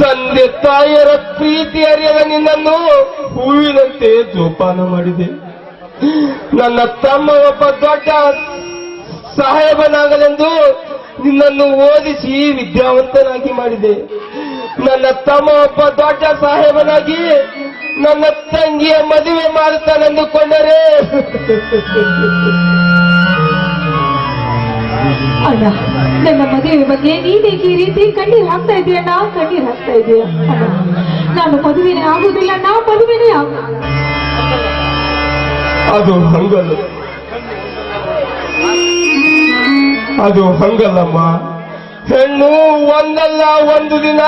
ತಂದೆ ತಾಯಿಯರ ಪ್ರೀತಿ ಅರಿಯದ ನಿನ್ನನ್ನು ಹೂವಿನಂತೆ ಜೋಪಾನ ಮಾಡಿದೆ. ನನ್ನ ತಮ್ಮ ಒಬ್ಬ ದೊಡ್ಡ ಸಾಹೇಬನಾಗಲೆಂದು ನಿನ್ನನ್ನು ಓದಿಸಿ ವಿದ್ಯಾವಂತನಾಗಿ ಮಾಡಿದೆ. ನನ್ನ ತಮ್ಮ ಒಬ್ಬ ದೊಡ್ಡ ಸಾಹೇಬನಾಗಿ ನನ್ನ ತಂಗಿಯ ಮದುವೆ ಮಾಡುತ್ತಾನೆಂದುಕೊಂಡರೆ ನನ್ನ ಮದುವೆ ಬಗ್ಗೆ ನೀನೇಕೆ ಈ ರೀತಿ ಕಣ್ಣೀರ್ ಹಾಕ್ತಾ ಇದೀಯಣ್ಣ ಕಣ್ಣೀರ್ ಹಾಕ್ತಾ ಇದೀಯ ನಾನು ಮದುವೆನೇ ಆಗುದಿಲ್ಲ ನಾ ಮದುವೆನೇ ಆಗ ಅದು ಹಂಗಲ್ಲ. ಅದು ಹಂಗಲ್ಲಮ್ಮ. ಹೆಣ್ಣು ಒಂದಲ್ಲ ಒಂದು ದಿನ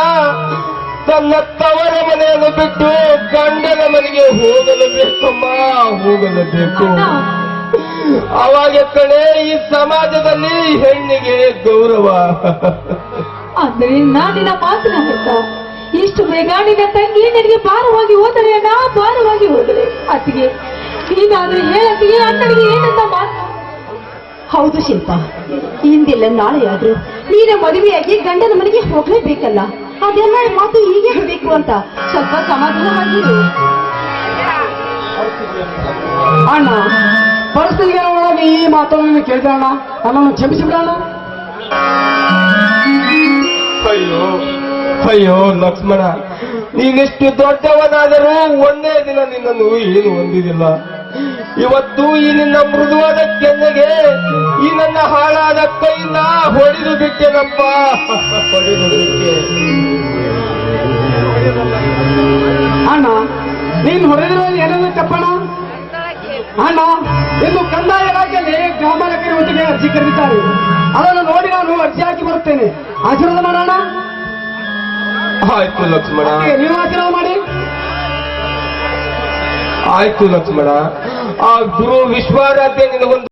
ತನ್ನ ತವರ ಮನೆಯನ್ನು ಬಿಟ್ಟು ಗಂಡನ ಮನೆಗೆ ಹೋಗಲೇಬೇಕಮ್ಮ ಹೋಗಲೇಬೇಕು ಅಣ್ಣ ಅವಾಗ ಕಡೆ ಈ ಸಮಾಜದಲ್ಲಿ ಹೆಣ್ಣಿಗೆ ಗೌರವ. ಅಂದ್ರೆ ನಾನಿನ ಮಾತಿನ ಹೇಳ್ತಾ ಇಷ್ಟು ಬೇಗ ನಿನ್ನ ತಂಗಿ ನಿನಗೆ ಭಾರವಾಗಿ ಹೋದರೆ ನಾ ಭಾರವಾಗಿ ಹೋದರೆ. ಅತ್ತಿಗೆ ನೀನಾದ್ರೂ ಹೇಳತ್ತಿಗೆ ಅಣ್ಣನಿಗೆ ಏನಂತ ಮಾತು? ಹೌದು ಶಿಲ್ಪ ನಾಳೆ ನಾಳೆಯಾದ್ರೂ ನೀನ ಮದುವೆಯಾಗಿ ಗಂಡನ ಮನೆಗೆ ಹೋಗಲೇಬೇಕಲ್ಲ. ಅದೆಲ್ಲ ಮಾತು ಹೀಗೆ ಬೇಕು ಅಂತ ಸ್ವಲ್ಪ ಸಮಾಧಾನವಾಗಿರು ಅಣ್ಣ ಪರಿಸ್ಥಿತಿಗೆ ಒಳಗೆ ಈ ಮಾತನ್ನು ಕೇಳಿದ ಅಣ್ಣ ನನ್ನನ್ನು ಕ್ಷಮಿಸಿಬಿಡೋಣ ಅಯ್ಯೋ ಅಯ್ಯೋ ಲಕ್ಷ್ಮಣ ನೀನಿಷ್ಟು ದೊಡ್ಡವನಾದರೂ ಒಂದೇ ದಿನ ನಿನ್ನನ್ನು ಏನು ಹೊಂದಿದಿಲ್ಲ. ಇವತ್ತು ಈ ನಿನ್ನ ಮೃದುವಾದ ಕೆನ್ನೆಗೆ ಈ ನನ್ನ ಹಾಳಾದ ಕೈನ ಹೊಡೆದು ಬಿಟ್ಟೆನಪ್ಪ. ಹೊಡೆದು ಬಿಟ್ಟೆ ಅಣ್ಣ ನೀನ್ ಹೊಡೆದಿರೋದು ಏನನ್ನ ತಪ್ಪಣ ಅಣ್ಣ ಇಂದು ಕಂದಾಯ ಇಲಾಖೆಯಲ್ಲಿ ಗ್ರಾಮ ಲೆಕ್ಕ ಒಟ್ಟಿಗೆ ಅರ್ಜಿ ಕರೆದಿದ್ದಾರೆ. ಅದನ್ನು ನೋಡಿ ನಾನು ಅರ್ಜಿ ಹಾಕಿ ಬರುತ್ತೇನೆ. ಆಶೀರ್ವಾದ ಮಾಡೋಣ ಆಯ್ತು ಲಕ್ಷ್ಮಣ. ನೀವು ಆಶೀರ್ವಾದ ಮಾಡಿ. ಆಯ್ತು ಲಕ್ಷ್ಮಣ. ಆ ಗುರು ವಿಶ್ವಾರಾಧ್ಯ ನಿನಗೊಂದು